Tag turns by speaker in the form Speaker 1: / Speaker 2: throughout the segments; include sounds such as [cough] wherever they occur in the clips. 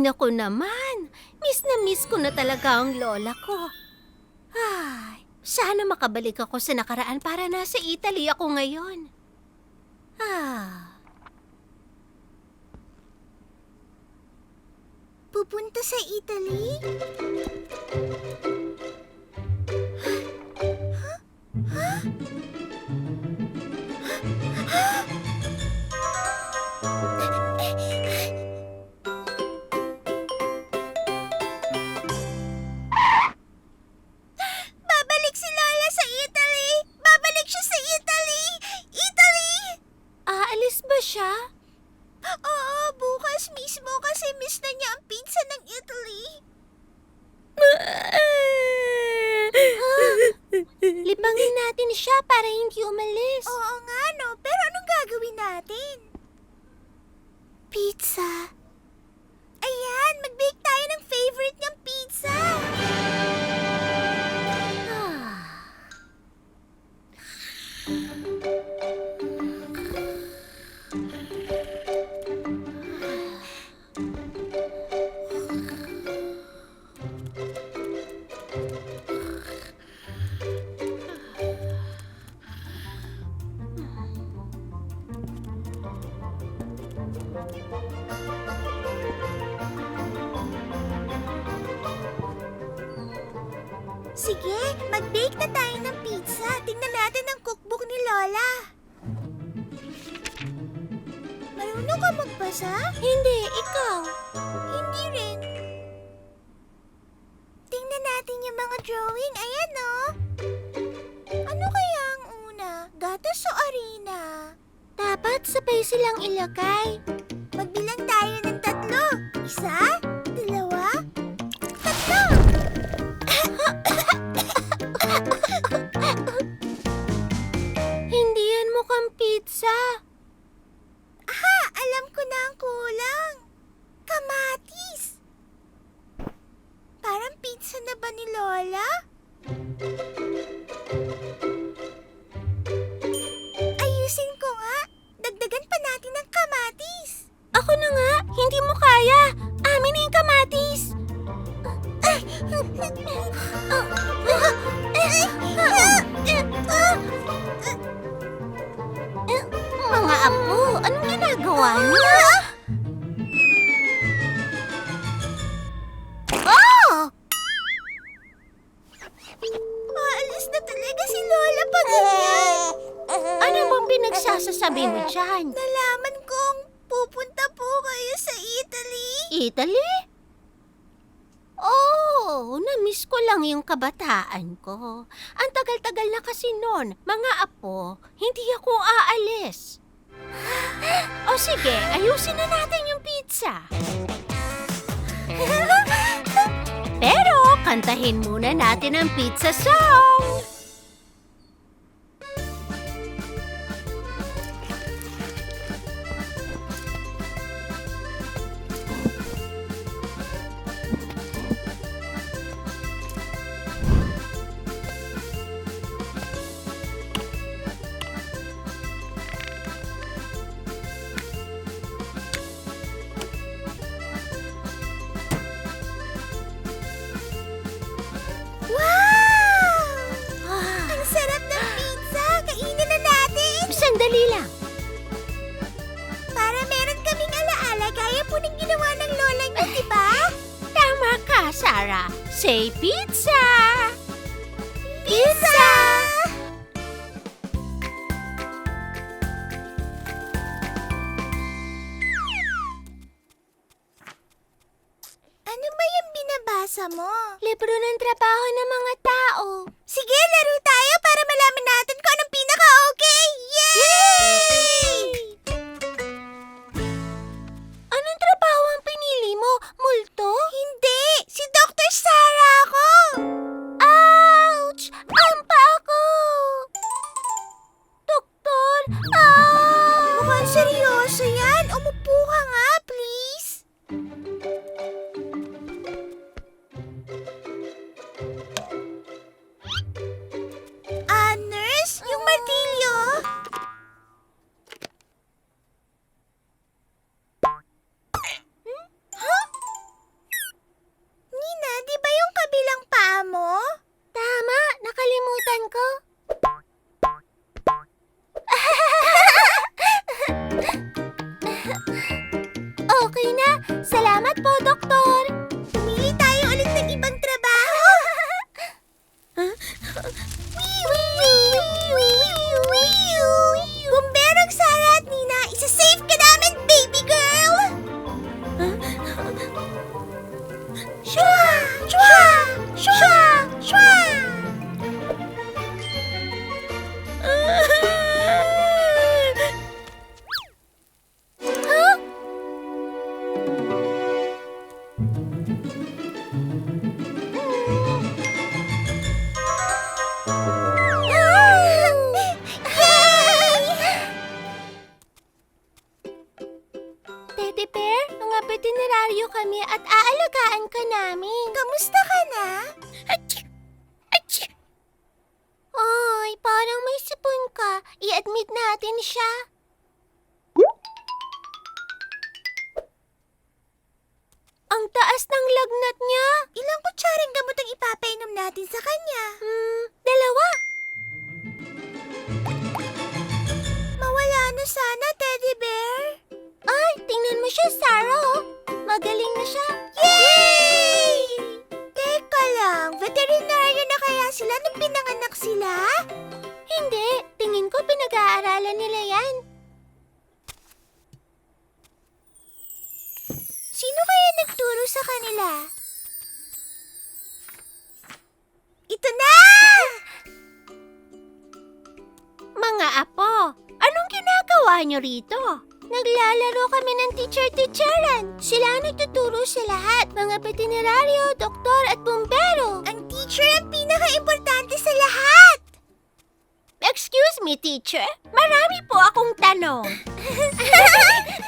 Speaker 1: Ay, naku naman. Miss na miss ko na talaga ang lola ko. Ay, sana makabalik ako sa nakaraan para nasa Italy ako ngayon. Ah.
Speaker 2: Pupunta sa Italy? Huh? Huh? Patas o Arena?
Speaker 1: Dapat sabay silang ilagay.
Speaker 2: Magbilang
Speaker 1: kabataan ko. Ang tagal-tagal na kasi noon, mga apo, hindi ako aalis. [gasps] o sige, ayusin na natin yung pizza. [laughs] Pero kantahin muna natin ang pizza song. Sarah, say pizza!
Speaker 2: Pizza! Ano ba yung binabasa mo?
Speaker 1: Libro ng trabaho ng mga
Speaker 2: Ano yan? Umupo ka nga!
Speaker 1: Ginagawa niyo rito? Naglalaro kami ng teacher-teacheran. Sila ang nagtuturo sa lahat, mga veterinaryo, doktor at bumbero.
Speaker 2: Ang teacher ang pinaka-importante sa lahat!
Speaker 1: Excuse me, teacher. Marami po akong tanong. [laughs]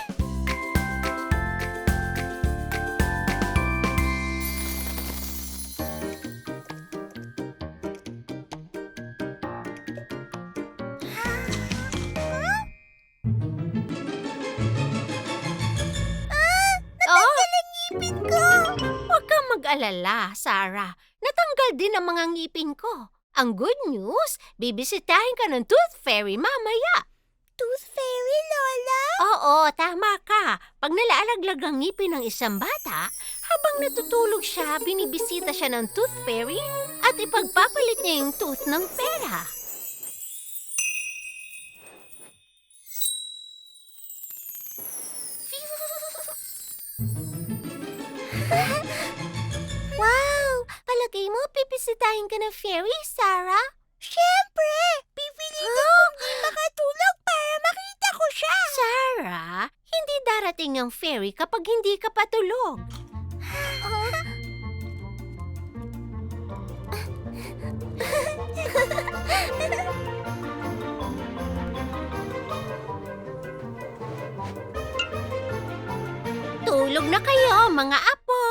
Speaker 1: mag-alala, Sarah. Natanggal din ang mga ngipin ko. Ang good news, bibisitahin ka ng tooth fairy mamaya.
Speaker 2: Tooth fairy, Lola?
Speaker 1: Oo, tama ka. Pag nalaalaglag ang ngipin ng isang bata, habang natutulog siya, binibisita siya ng tooth fairy at ipagpapalit niya yung tooth ng pera. Palagay mo, pipisitahin ka ng fairy, Sarah?
Speaker 2: Siyempre! Pipilitin
Speaker 1: Huh?
Speaker 2: kong di makatulog para makita ko siya!
Speaker 1: Sarah, hindi darating ang fairy kapag hindi ka patulog. Tulog na kayo, mga apo.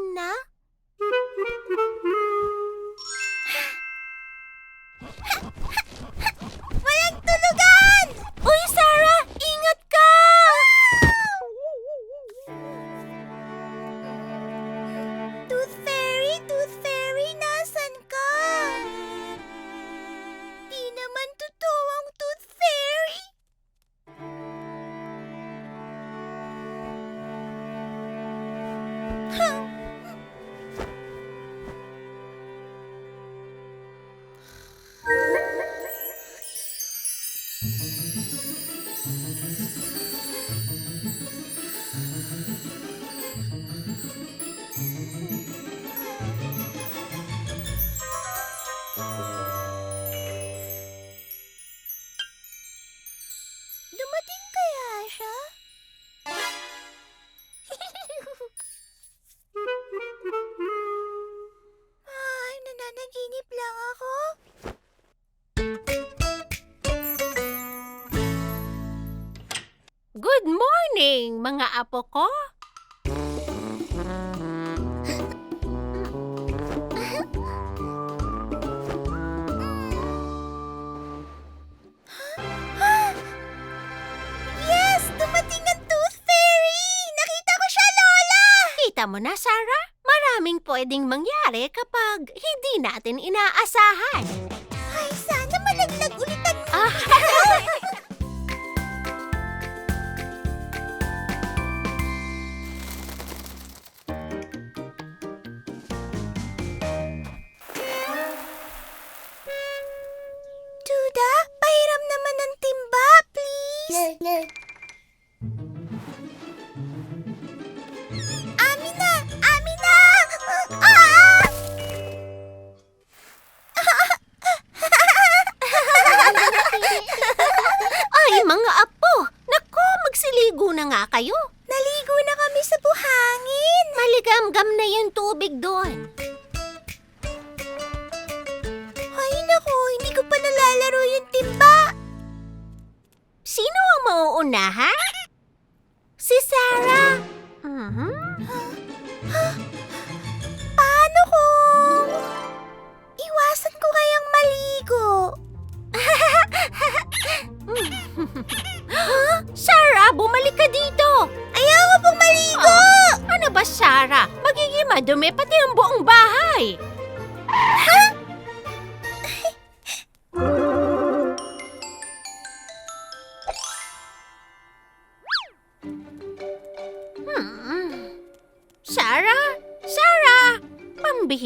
Speaker 1: చిన్న morning, mga apo ko.
Speaker 2: Yes! Dumating ang Tooth Fairy! Nakita ko siya, Lola!
Speaker 1: Kita mo na, Sarah? Maraming pwedeng mangyari kapag hindi natin inaasahan. आयो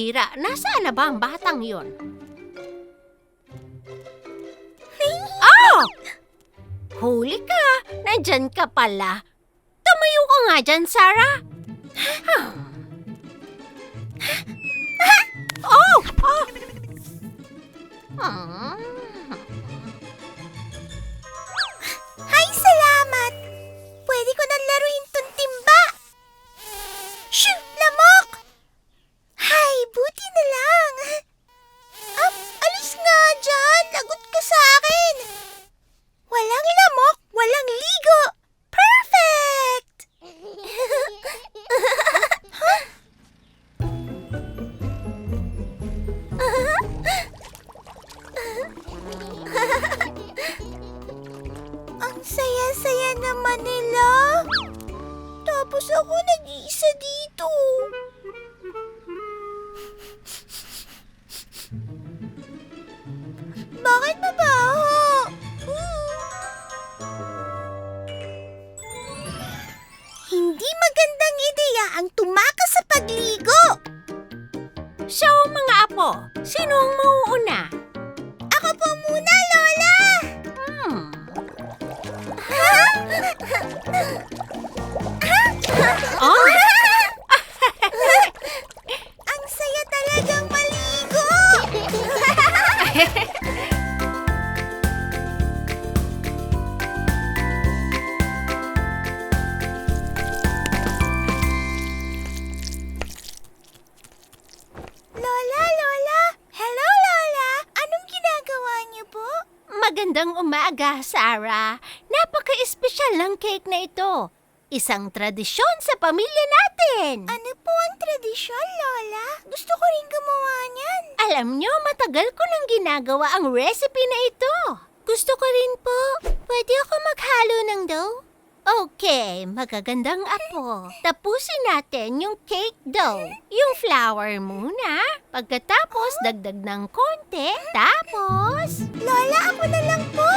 Speaker 1: Pambihira, nasaan na ba ang batang yon? Oh! Huli ka! Nandyan ka pala. Tumayo ka nga dyan, Sarah. oh! oh! Hmm.
Speaker 2: Magandang ideya ang tumakas sa pagligo.
Speaker 1: So, mga apo, sino ang mauuna?
Speaker 2: Ako po muna, Lola.
Speaker 1: Hmm. Oh? Sarah. Napaka-espesyal ng cake na ito. Isang tradisyon sa pamilya natin.
Speaker 2: Ano po ang tradisyon, Lola? Gusto ko rin gumawa niyan.
Speaker 1: Alam nyo, matagal ko nang ginagawa ang recipe na ito. Gusto ko rin po. Pwede ako maghalo ng dough? Okay, magagandang apo. Tapusin natin yung cake dough. Yung flour muna. Pagkatapos, dagdag ng konti. Tapos...
Speaker 2: Lola, ako na lang po.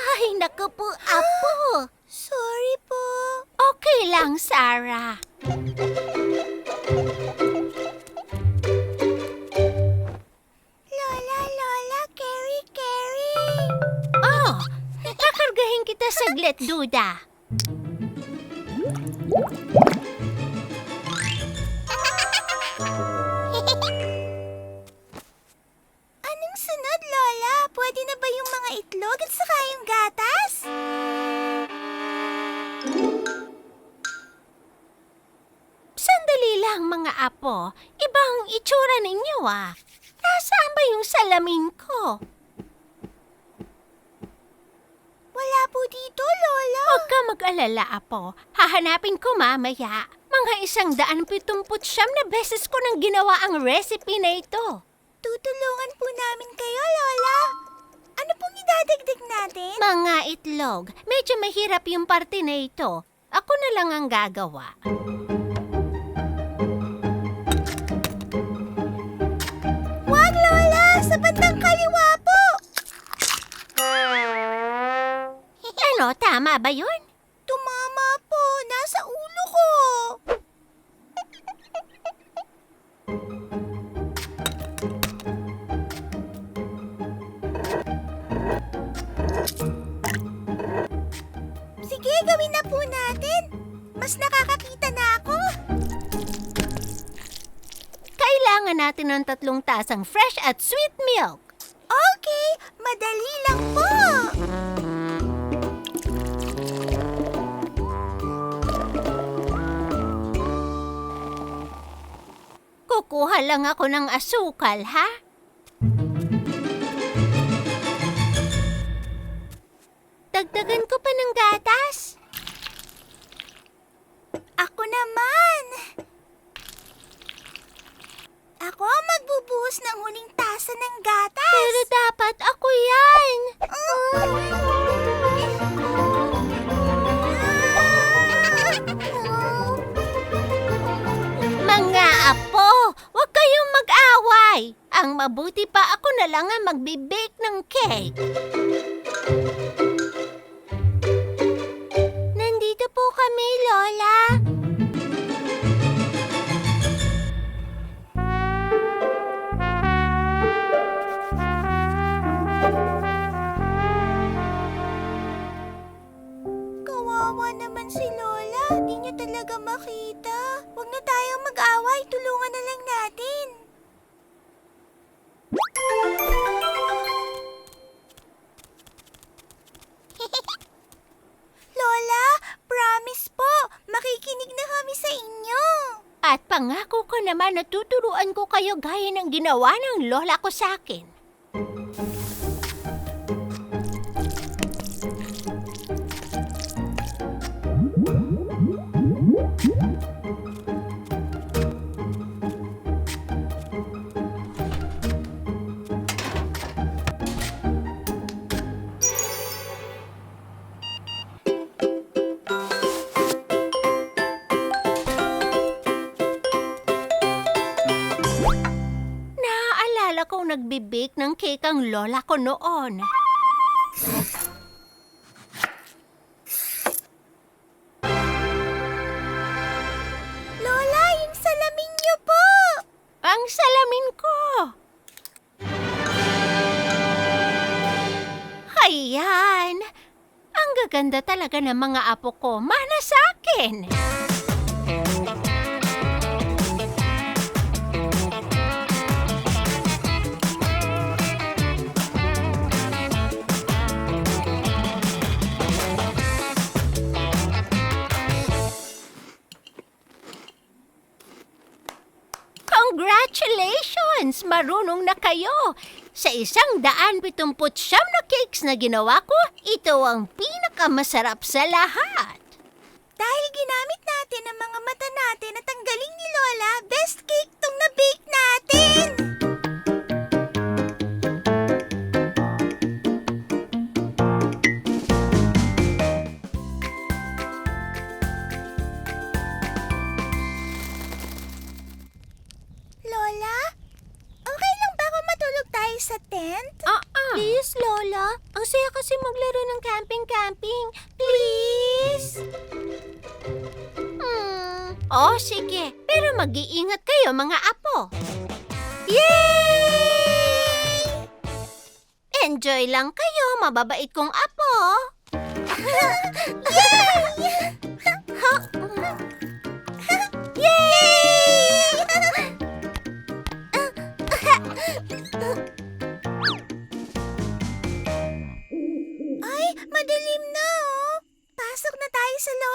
Speaker 1: Ay, naku po, apo.
Speaker 2: Sorry po.
Speaker 1: Okay lang, Sarah.
Speaker 2: Lola, Lola, carry, carry.
Speaker 1: Oh, kakargahin kita saglit, Duda. Hahanapin ko mamaya. Mga isang daan pitumput siyam na beses ko nang ginawa ang recipe na ito.
Speaker 2: Tutulungan po namin kayo, Lola. Ano pong idadagdag natin?
Speaker 1: Mga itlog. Medyo mahirap yung parte na ito. Ako na lang ang gagawa.
Speaker 2: Wag, Lola! Sa bandang kaliwa po!
Speaker 1: Ano, tama ba yun?
Speaker 2: Po! Nasa ulo ko! Sige, gawin na po natin. Mas nakakakita na ako.
Speaker 1: Kailangan natin ng tatlong tasang fresh at sweet milk.
Speaker 2: Okay, madali lang po.
Speaker 1: Kukuha lang ako ng asukal, ha? Dagdagan ko pa ng gatas.
Speaker 2: Ako naman! Ako ang magbubuhos ng huling tasa ng gatas.
Speaker 1: Pero dapat ako yan. Mga mabuti pa ako na lang ang magbe-bake ng cake. Pangako ko naman na tuturuan ko kayo gaya ng ginawa ng lola ko sa akin. Naaalala kong nagbe-bake ng cake ang lola ko noon.
Speaker 2: Lola, yung salamin niyo po.
Speaker 1: Ang salamin ko! Ayan! Ang gaganda talaga ng mga apo ko. Mana sa akin! Congratulations! Marunong na kayo! Sa isang daan pitumput siyam na cakes na ginawa ko, ito ang pinakamasarap sa lahat.
Speaker 2: Dahil ginamit natin ang mga mata natin at ang galing ni Lola, best cake tong na-bake natin! Kasi maglaro ng camping-camping. Please!
Speaker 1: Hmm. Oh, sige. Pero mag-iingat kayo, mga apo. Yay! Enjoy lang kayo, mababait kong apo. [laughs]
Speaker 2: Ay,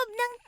Speaker 2: loob ng